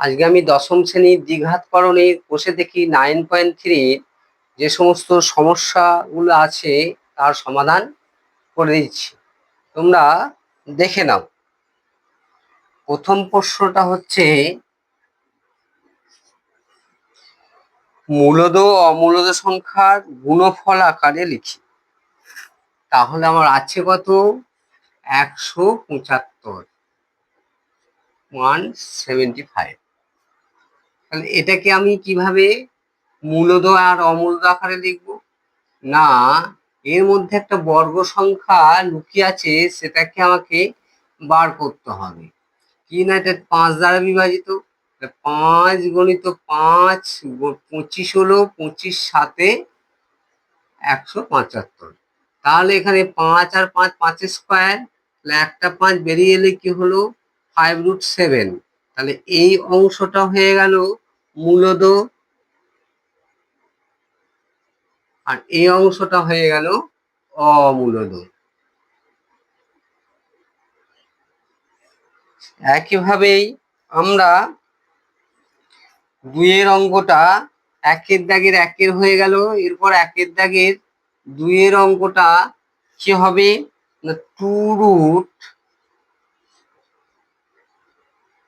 আজকে আমি দশম শ্রেণির দ্বিঘাতকরণের কোষে দেখি নাইন পয়েন্ট থ্রি যে সমস্ত সমস্যাগুলো আছে তার সমাধান করে দিচ্ছি। তোমরা দেখে নাও। প্রথম প্রশ্নটা হচ্ছে, মূলদ অমূলদ সংখ্যার গুণফল আকারে লিখি। তাহলে আমার আছে কত? একশো পঁচাত্তর। ওয়ান সেভেন্টি ফাইভ তাহলে এটাকে আমি কীভাবে মূলদ আর অমূলদ আকারে লিখব? না, এর মধ্যে একটা বর্গ সংখ্যা লুকিয়ে আছে, সেটাকে আমাকে বার করতে হবে। কি না, এটা পাঁচ দ্বারা বিভাজিত? পাঁচ গণিত পাঁচ পঁচিশ হলো পঁচিশ সাথে একশো পঁচাত্তর। তাহলে এখানে পাঁচ আর পাঁচ পাঁচ স্কোয়ার, তাহলে একটা পাঁচ বেরিয়ে এলে কি হলো? ফাইভ রুট সেভেন তাহলে এই অংশটা হয়ে গেল মূলদ আর এই অংশটা হয়ে গেল অমূলদ একইভাবেই আমরা দুইয়ের অঙ্কটা একের দাগের একের হয়ে গেল, এরপর একের দাগের দুইয়ের অঙ্কটা কি হবে? না টু রুট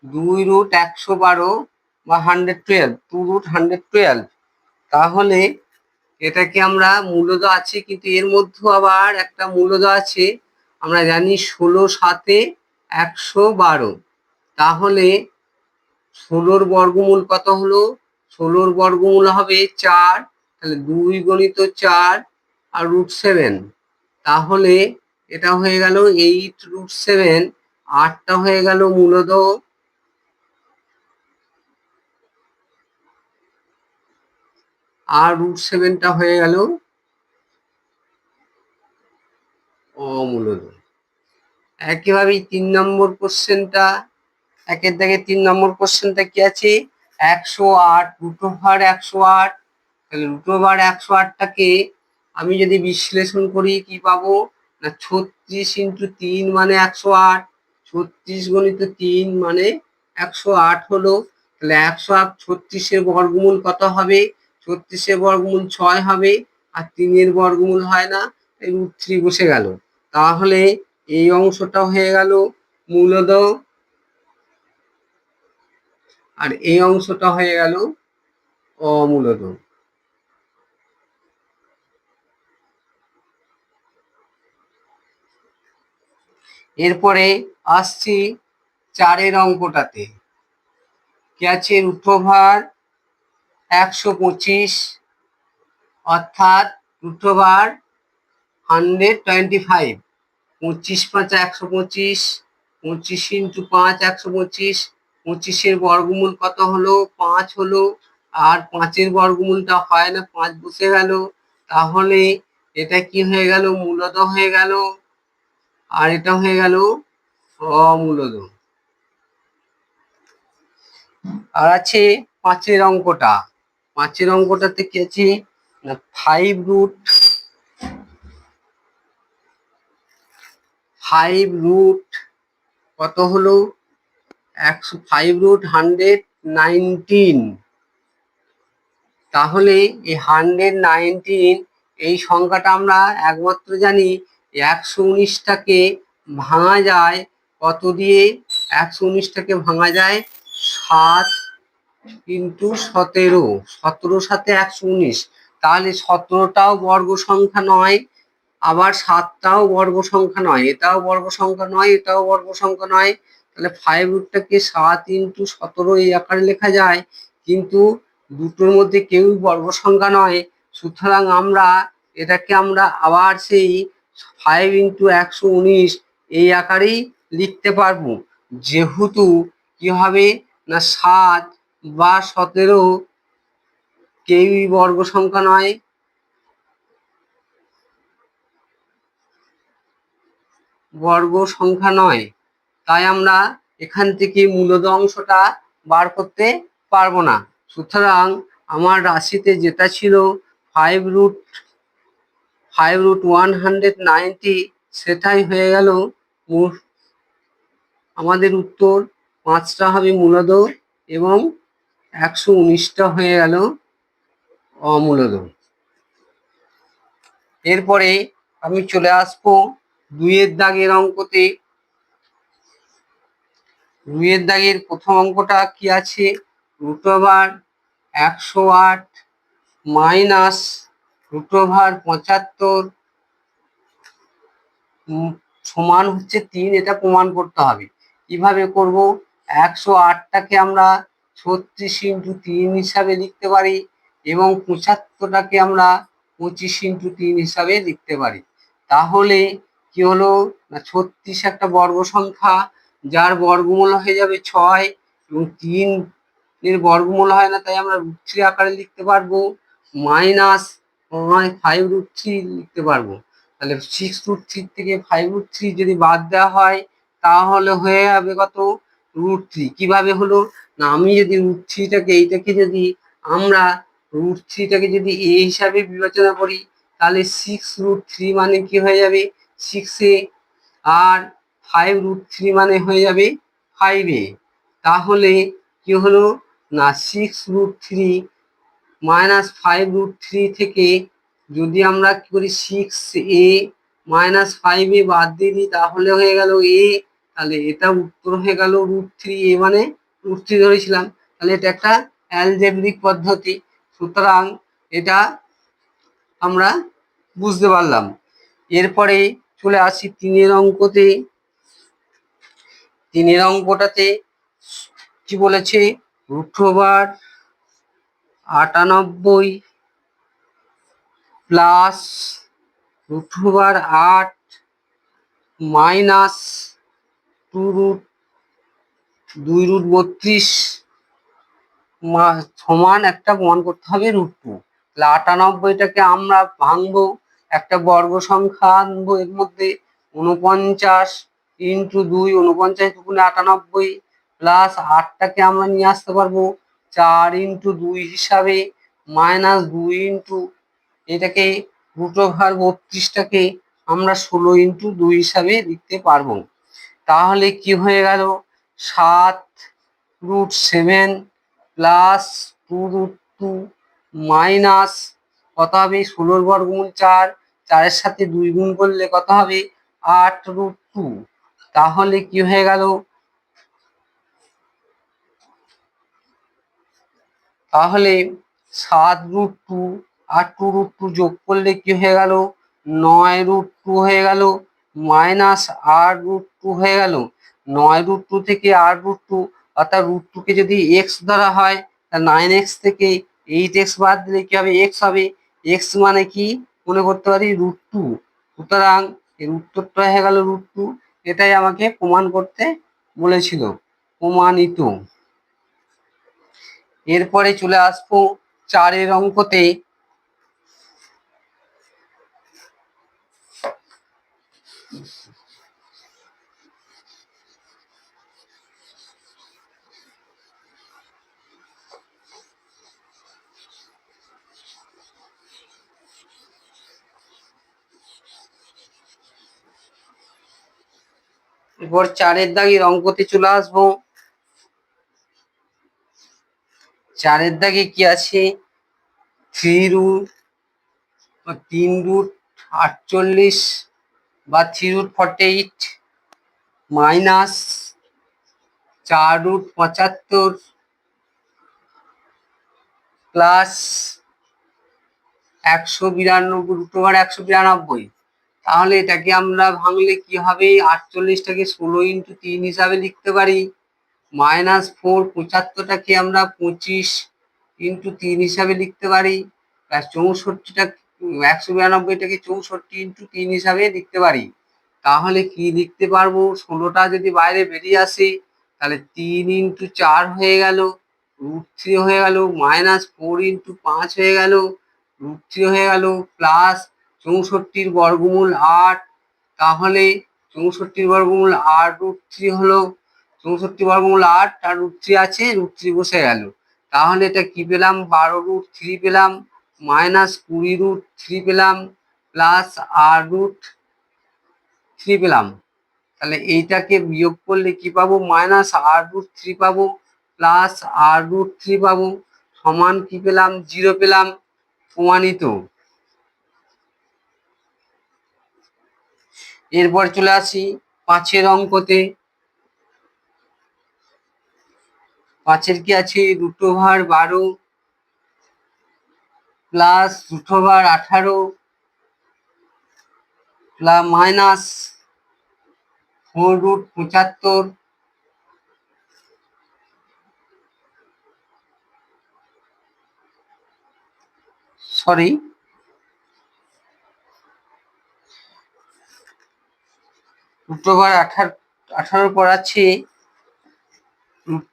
দুই রুট একশো বারো বা hundred twelve two root hundred twelve তাহলে এটাকে আমরা মূলদ আছে, কিন্তু এর মধ্যেও আবার একটা মূলদ আছে, আমরা জানি ষোলো সাতে একশো বারো। তাহলে ষোলোর বর্গমূল কত হলো? ষোলোর বর্গমূল হবে চার, তাহলে দুই গণিত চার আর রুট সেভেন তাহলে এটা হয়ে গেল এইট রুট সেভেন আটটা হয়ে গেল মূলদ আর রুট সেভেনটা হয়ে গেল একইভাবে তিন নম্বর কোশ্চেনটা একের দাগে তিন নম্বর কোশ্চেনটা কি আছে? একশো আট রুট ওভার একশো আট। তাহলে রুট ওভার একশো আটটাকে আমি যদি বিশ্লেষণ করি কি পাবো? না ছত্রিশ ইন্টু তিন মানে একশো আট, ছত্রিশ গণিত তিন মানে একশো আট হলো। তাহলে একশো আট ছত্রিশের বর্গমূল কত হবে? ছত্রিশের বর্গমূল ছয় হবে আর তিনের বর্গমূল হয় না এই রুট থ্রি বসে গেল। তাহলে এই অংশটা হয়ে গেল মূলদ। আর এই অংশটা হয়ে গেল অমূলদ। এরপরে আসছি চারের অঙ্কটাতে। কি আছে রুট ওভার একশো পঁচিশ, অর্থাৎ root over hundred twenty five. পঁচিশ পাঁচ একশো পঁচিশ পঁচিশ ইন্টু পাঁচ একশো পঁচিশ, পঁচিশের বর্গমূল কত হলো? পাঁচ হলো। আর পাঁচের বর্গমূলটা হয় না, পাঁচ বসে গেল। তাহলে এটা কি হয়ে গেল? মূলত হয়ে গেল। আর এটা হয়ে গেল অমূলদ আর আছে পাঁচের অঙ্কটা। পাঁচের অঙ্কটাতে কি আছে, না ফাইভ রুট ফাইভ রুট কত হলো? একশো ফাইভ রুট হান্ড্রেড নাইনটিন তাহলে এই হান্ড্রেড নাইনটিন এই সংখ্যাটা আমরা একমাত্র জানি, একশো উনিশটাকে ভাঙা যায়, কত দিয়ে? একশো উনিশটাকে ভাঙা যায়, সাত ইন্টু সতেরো সতেরো সাথে একশো উনিশ। তাহলে সতেরোটাও বর্গ সংখ্যা নয়, আবার সাতটাও বর্গ সংখ্যা নয়। এটাও বর্গ সংখ্যা নয়, এটাও বর্গ সংখ্যা নয়। তাহলে ফাইভ রুটটাকে সাত ইন্টু সতেরো এই আকারে লেখা যায়? কিন্তু দুটোর মধ্যে কেউই বর্গ সংখ্যা নয়। সুতরাং আমরা এটাকে আমরা আবার সেই ফাইভ ইন্টু একশো উনিশ এই আকারেই লিখতে পারব। যেহেতু কি হবে? না সাত বা সতেরো কেউই বর্গ সংখ্যা নয়। বর্গ সংখ্যা নয়। তাই আমরা এখান থেকে মূলদ অংশটা বার করতে পারব না। সুতরাং আমার রাশিতে যেটা ছিল five root five root one hundred ninety সেটাই হয়ে গেল আমাদের উত্তর পাঁচটা হবে মূলদ এবং একশো উনিশটা হয়ে গেল অমূলদ এরপরে আমি চলে আসব দুইয়ের দাগের অঙ্কতে। দুইয়ের দাগের প্রথম অঙ্কটা কি আছে? রুট ওভার একশো আট মাইনাস রুট ওভার পঁচাত্তর সমান হচ্ছে তিন, এটা প্রমাণ করতে হবে। কীভাবে করব? একশো আটটাকে আমরা ছত্রিশ ইন্টু তিন হিসাবে লিখতে পারি এবং পঁচাত্তরটাকে আমরা পঁচিশ ইন্টু তিন হিসাবে লিখতে পারি। তাহলে কি হলো? না, ছত্রিশ একটা বর্গ সংখ্যা, যার বর্গমূল হয়ে যাবে ছয় এবং তিন এর বর্গমূল হয় না, তাই আমরা রুট থ্রি আকারে লিখতে পারব। মাইনাস ফাইভ রুট থ্রি লিখতে পারব। তাহলে সিক্স রুট থ্রি থেকে ফাইভ রুট থ্রি যদি বাদ দেওয়া হয়, তাহলে হয়ে যাবে কত? রুট থ্রি কীভাবে হলো? না, আমি যদি রুট থ্রিটাকে এইটাকে যদি আমরা রুট থ্রিটাকে যদি এ হিসাবে বিবেচনা করি, তাহলে সিক্স রুট থ্রি মানে কি হয়ে যাবে? সিক্স এ আর ফাইভ রুট থ্রি মানে হয়ে যাবে ফাইভ এ তাহলে কি হলো? না six root three minus five root three থেকে যদি আমরা কি করি six a minus five a বাদ দিয়ে দিই, তাহলে হয়ে গেল এ তাহলে এটা উত্তর হয়ে গেল রুট থ্রি এ মানে রুট ধরেছিলাম, তাহলে এটা একটা অ্যালজেব্রিক পদ্ধতি। সুতরাং এটা আমরা বুঝতে পারলাম। এরপরে চলে আসি তিনের অঙ্কতে। তিনের অঙ্কটাতে কি বলেছে? ওভার আটানব্বই প্লাস ওভার আট মাইনাস টু রুট দুই রুট বত্রিশ সমান একটা প্রমাণ করতে হবে রুট টু তাহলে আটানব্বইটাকে আমরা ভাঙবো, একটা বর্গ সংখ্যা আনব এর মধ্যে উনপঞ্চাশ ইন্টু দুই উনপঞ্চাশ দুগুণে আটানব্বই প্লাস আটটাকে আমরা নিয়ে আসতে পারব, চার ইন্টু দুই হিসাবে মাইনাস দুই ইন্টু এটাকে রুট ওভার বত্রিশটাকে আমরা ষোলো ইন্টু দুই হিসাবে লিখতে পারব। তাহলে কি হয়ে গেল? সাত root seven plus two root two minus কত হবে? ষোলোর বর্গমূল চার, চারের সাথে দুই গুণ করলে কত হবে? আট রুট টু তাহলে কি হয়ে গেল? তাহলে সাত রুট টু আর টু রুট টু যোগ করলে কি হয়ে গেল? নয় রুট টু হয়ে গেল। মাইনাস আট রুট টু হয়ে গেল। নয় রুট টু থেকে আট রুট টু অর্থাৎ রুট টুকে যদি এক্স ধরা হয় নাইন এক্স থেকে এইট এক্স বাদ দিলে কি হবে? এক্স হবে। এক্স মানে কি? মনে করতে পারি রুট টু সুতরাং এর উত্তরটা হয়ে গেল রুট টু এটাই আমাকে প্রমাণ করতে বলেছিল, প্রমাণিত। এরপরে চলে আসব চারের অঙ্কতে। এরপর চারের দাগের অঙ্কতে চলে আসব। চারের দাগে কি আছে? থ্রি রুট তিন রুট আটচল্লিশ বা three root forty eight minus চার রুট পঁচাত্তর প্লাস একশো বিরানব্বই রুট ওভার একশো বিরানব্বই। তাহলে এটাকে আমরা ভাঙলে কি হবে? আটচল্লিশটাকে ষোলো ইন্টু তিন হিসাবে লিখতে পারি। মাইনাস ফোর পঁচাত্তরটাকে আমরা পঁচিশ ইন্টু তিন হিসাবে লিখতে পারি। প্লাস চৌষট্টিটা, একশো বিরানব্বইটাকে চৌষট্টি ইন্টু তিন হিসাবে লিখতে পারি। তাহলে কি লিখতে পারব? ষোলোটা যদি বাইরে বেরিয়ে আসে, তাহলে তিন ইন্টু চার হয়ে গেল রুট থ্রি হয়ে গেল মাইনাস ফোর ইন্টু পাঁচ হয়ে গেল রুট থ্রি হয়ে গেল প্লাস চৌষট্টির বর্গমূল আট, তাহলে চৌষট্টির বর্গমূল আট রুট থ্রি হলো, চৌষট্টি বর্গমূল আট আর রুট থ্রি আছে রুট থ্রি বসে গেল। তাহলে এটা কি পেলাম? বারো রুট থ্রি পেলাম মাইনাস কুড়ি রুট থ্রি পেলাম প্লাস আর রুট থ্রি পেলাম। তাহলে এইটাকে বিয়োগ করলে কি পাবো? মাইনাস আর রুট থ্রি পাবো প্লাস আর রুট থ্রি পাবো। সমান কি পেলাম? জিরো পেলাম, প্রমাণিত। এরপর চলে আসি পাঁচের অঙ্কতে। পাঁচের কি আছে? রুট ওভার বারো প্লাস রুট ওভার আঠারো প্লাস মাইনাস ফোর রুট পঁচাত্তর। সরি ওভার আঠারো আঠারো পর আছে রুট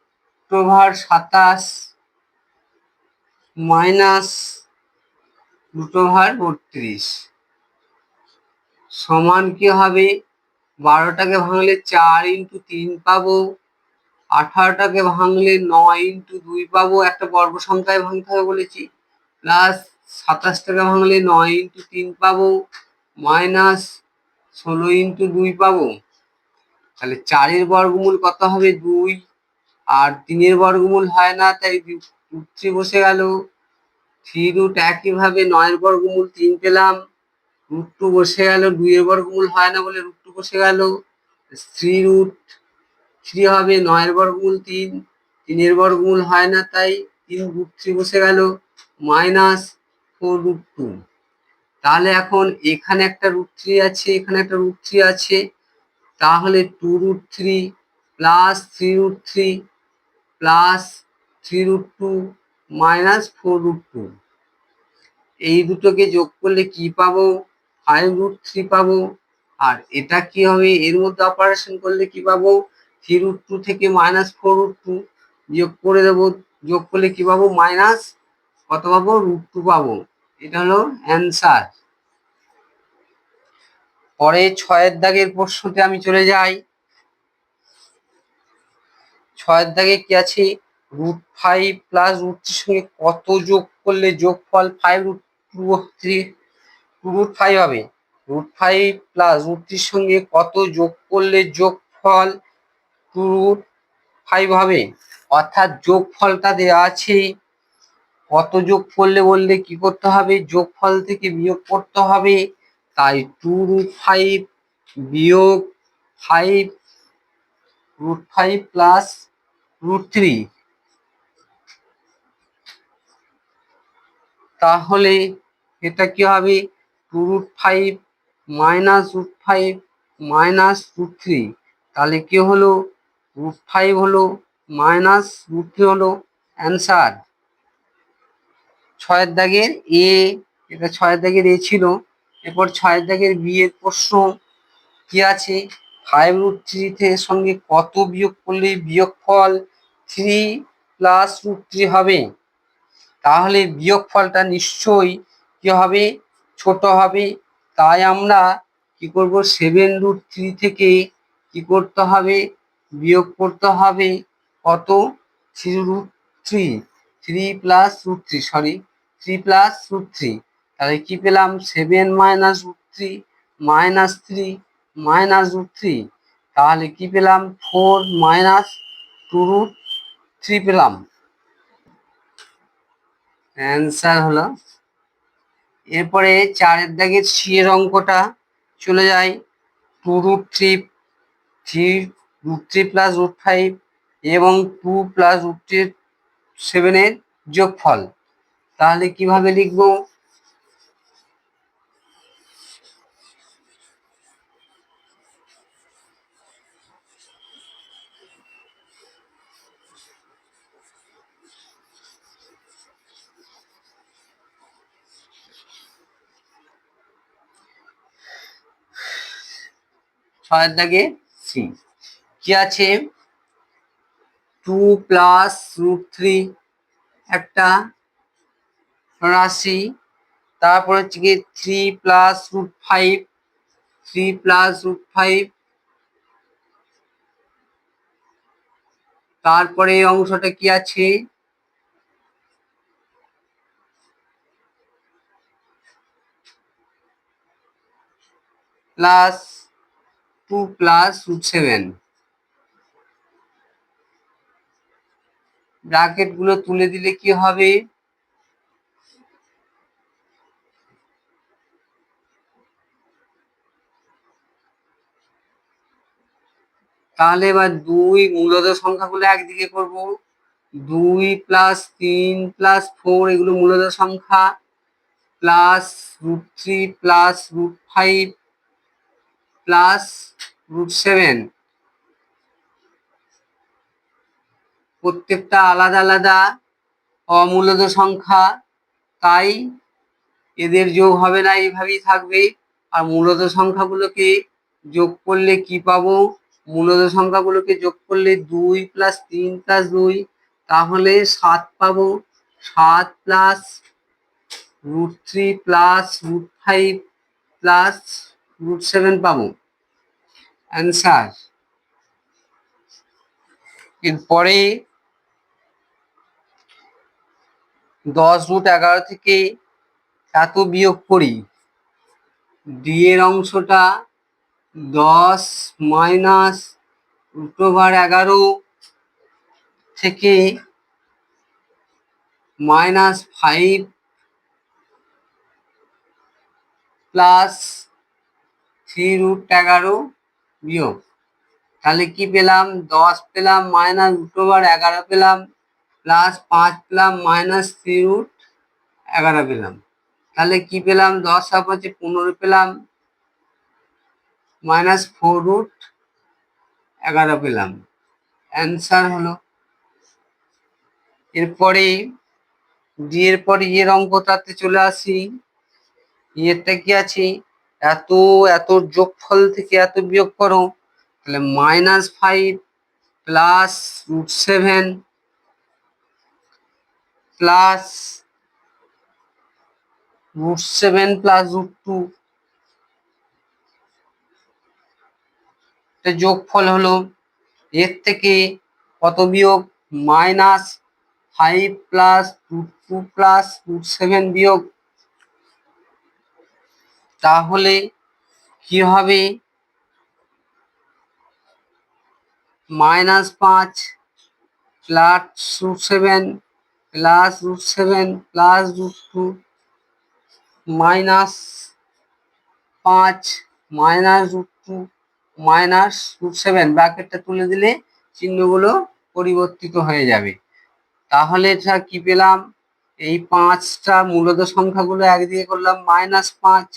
সাতাশ মাইনাস ওভার বত্রিশ। সমান কি হবে? বারোটাকে ভাঙলে চার ইন্টু তিন পাবো। আঠারোটাকে ভাঙলে নয় ইন্টু দুই পাবো। একটা বর্গ সংখ্যায় ভাঙতে হবে বলেছি। প্লাস সাতাশটাকে ভাঙলে নয় ইন্টু তিন পাবো। মাইনাস ষোলো ইন্টু দুই পাবো। তাহলে চারের বর্গমূল কত হবে? দুই। আর তিনের বর্গমূল হয় না, তাই থ্রি বসে গেল। থ্রি রুট একইভাবে নয়ের বর্গমূল তিন পেলাম। রুট টু বসে গেল, দুইয়ের বর্গমূল হয় না বলে রুট টু বসে গেল। থ্রি রুট থ্রি হবে নয়ের বর্গমূল তিন। তিনের বর্গমূল হয় না, তাই তিন রুট থ্রি বসে গেল। Minus four root two. তাহলে এখন এখানে একটা রুট থ্রি আছে, এখানে একটা রুট থ্রি আছে। তাহলে two root three plus three root three plus three root two minus four root two এই দুটোকে যোগ করলে কি পাবো? ফাইভ রুট থ্রি পাবো। আর এটা কি হবে? এর মধ্যে অপারেশন করলে কি পাবো? থ্রি রুট টু থেকে মাইনাস ফোর রুট টু যোগ করে দেবো। যোগ করলে কি পাবো? মাইনাস কত পাবো? রুট টু পাবো। এটা হলো অ্যান্সার পরে ছয়ের দাগের প্রশ্নতে আমি চলে যাই। ছয়ের দাগে কি আছে? রুট ফাইভ প্লাস রুট সঙ্গে কত যোগ করলে যোগফল five root two three two root five হবে? রুট ফাইভ প্লাস রুট থ্রির সঙ্গে কত যোগ করলে যোগফল টু রুট ফাইভ হবে? অর্থাৎ যোগ যোগফলটা দেওয়া আছে কত যোগ করলে বললে কি করতে হবে? যোগফল থেকে বিয়োগ করতে হবে। তাই টু রুট ফাইভ বিয়োগ five root five plus root three তাহলে এটা কি হবে? Two root five minus root five minus root three তাহলে কি হলো? রুট ফাইভ হলো মাইনাস রুট থ্রি হলো অ্যান্সার ছয়ের দাগের এ, এটা ছয়ের দাগের এ ছিল। এরপর ছয়ের দাগের বি এর প্রশ্ন কি আছে? ফাইভ রুট থ্রি থেকে সঙ্গে কত বিয়োগ করলে বিয়োগফল থ্রি প্লাস রুট থ্রি হবে? তাহলে বিয়োগফলটা নিশ্চয়ই কি হবে? ছোট হবে। তাই আমরা কি করব? সেভেন রুট থ্রি থেকে কি করতে হবে? বিয়োগ করতে হবে। কত? Three root three three plus root three sorry three plus root three তাহলে কি পেলাম? Seven minus root three minus three minus root three তাহলে কি পেলাম? Four minus two root three পেলাম। অ্যান্সার হলো, এরপরে চারের দাগের সি এর অঙ্কটা চলে যায়। Two root three three root three plus root five এবং টু প্লাস রুট থ্রি সেভেনের যোগফল। তাহলে কীভাবে লিখব? ছয়ের দাগে সি। কি আছে? টু প্লাস রুট থ্রি একটা রাশি, তারপর হচ্ছে কি three plus root five three plus root five তারপরে এই অংশটা কি আছে? Plus two plus root seven ব্র্যাকেটগুলো তুলে দিলে কি হবে? তাহলে এবার দুই মূলত সংখ্যাগুলো একদিকে করব। দুই প্লাস তিন প্লাস ফোর এগুলো মূলত সংখ্যা। Plus root three plus root five plus root seven প্রত্যেকটা আলাদা আলাদা অমূলত সংখ্যা, তাই এদের যোগ হবে না, এইভাবেই থাকবে। আর মূলত সংখ্যাগুলোকে যোগ করলে কি পাবো? মূলত সংখ্যাগুলোকে যোগ করলে দুই প্লাস তিন প্লাস দুই, তাহলে সাত পাবো। সাত plus root three plus root five plus root seven পাবো। অ্যান্সার এরপরে দশ রুট এগারো থেকে এত বিয়োগ করি। ডি এর অংশটা দশ মাইনাস রুট এগারো থেকে minus five plus three root এগারো বিয়োগ। তাহলে কি পেলাম? দশ পেলাম, মাইনাস রুট এগারো পেলাম প্লাস পাঁচ পেলাম, মাইনাস থ্রি রুট এগারো পেলাম। তাহলে কি পেলাম? দশ আর পাঁচে পনেরো পেলাম মাইনাস ফোর রুট এগারো পেলাম। অ্যান্সার হলো, এরপরে ডি এর পরে ইয়ের অঙ্কটাতে চলে আসি। ইয়েরটা কি আছে? এত এত যোগফল থেকে এত বিয়োগ করো, তাহলে minus five plus root seven plus root seven plus root two যোগফল হলো এর থেকে কত বিয়োগ? Minus five plus root two plus root seven বিয়োগ। তাহলে কি হবে? মাইনাস পাঁচ plus root seven plus root seven plus root two minus পাঁচ minus root two minus root seven ব্র্যাকেটটা তুলে দিলে চিহ্নগুলো পরিবর্তিত হয়ে যাবে। তাহলে এটা কি পেলাম? এই পাঁচটা মূলত সংখ্যাগুলো একদিকে করলাম মাইনাস পাঁচ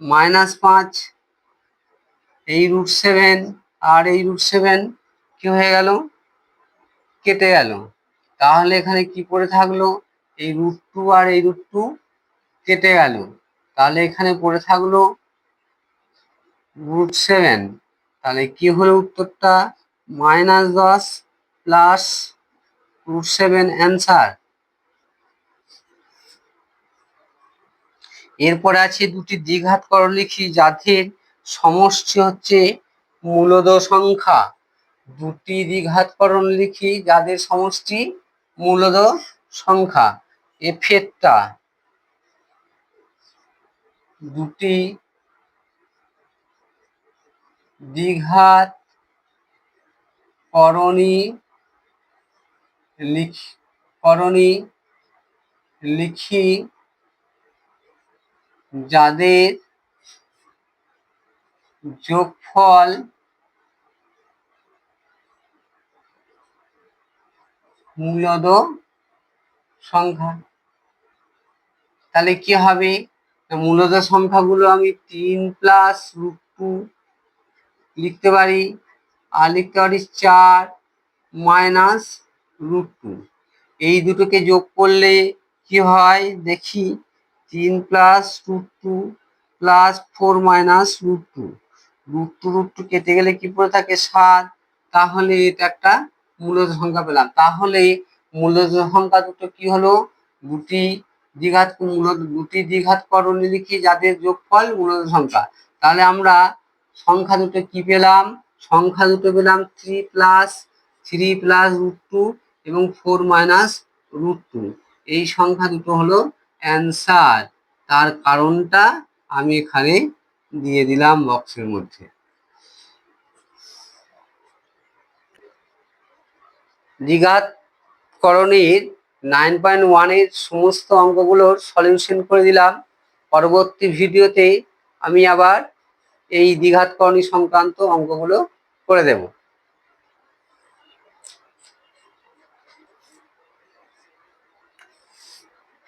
মাইনাস পাঁচ, এই রুট সেভেন আর এই রুট সেভেন কি হয়ে গেল? কেটে গেল। তাহলে এখানে কি পড়ে থাকল? এই রুট টু আর এই রুট টু কেটে গেল। তাহলে এখানে পড়ে থাকল রুট সেভেন তাহলে কি হলো উত্তরটা? মাইনাস দশ প্লাস রুট সেভেন অ্যান্সার এরপরে আছে দুটি দ্বিঘাতকরণ লিখি যাদের সমষ্টি হচ্ছে মূলদ সংখ্যা। দুটি দ্বিঘাতকরণ লিখি যাদের সমষ্টি মূলদ সংখ্যা। এফেরটা দুটি দ্বিঘাত করণী লিখ, করণী লিখি যাদের যোগফল মূলদ সংখ্যা। তাহলে কি হবে? মূলদ সংখ্যাগুলো আমি তিন প্লাস রুট টু লিখতে পারি। আর লিখতে পারি চার মাইনাস রুট টু। এই দুটোকে যোগ করলে কি হয়? দেখি, তিন plus root two plus four minus root two. Root two root two কেটে গেলে কি পড়ে থাকে? সাত। তাহলে এটা একটা মূলদ সংখ্যা পেলাম। তাহলে মূলদ সংখ্যা দুটো কি হলো? দুটি দ্বিঘাত মূলত দুটি দ্বিঘাত করণী লিখি যাদের যোগফল মূলদ সংখ্যা তাহলে আমরা সংখ্যা দুটো কি পেলাম? সংখ্যা দুটো পেলাম three plus three plus root two এবং ফোর মাইনাস রুট টু এই সংখ্যা দুটো হলো অ্যান্সার তার কারণটা আমি এখানে দিয়ে দিলাম বক্সের মধ্যে। দ্বিঘাত করণীর নাইন পয়েন্ট ওয়ানের সমস্ত অঙ্কগুলোর সলিউশন করে দিলাম। পরবর্তী ভিডিওতে আমি আবার এই দ্বিঘাতকরণী সংক্রান্ত অঙ্কগুলো করে দেবো।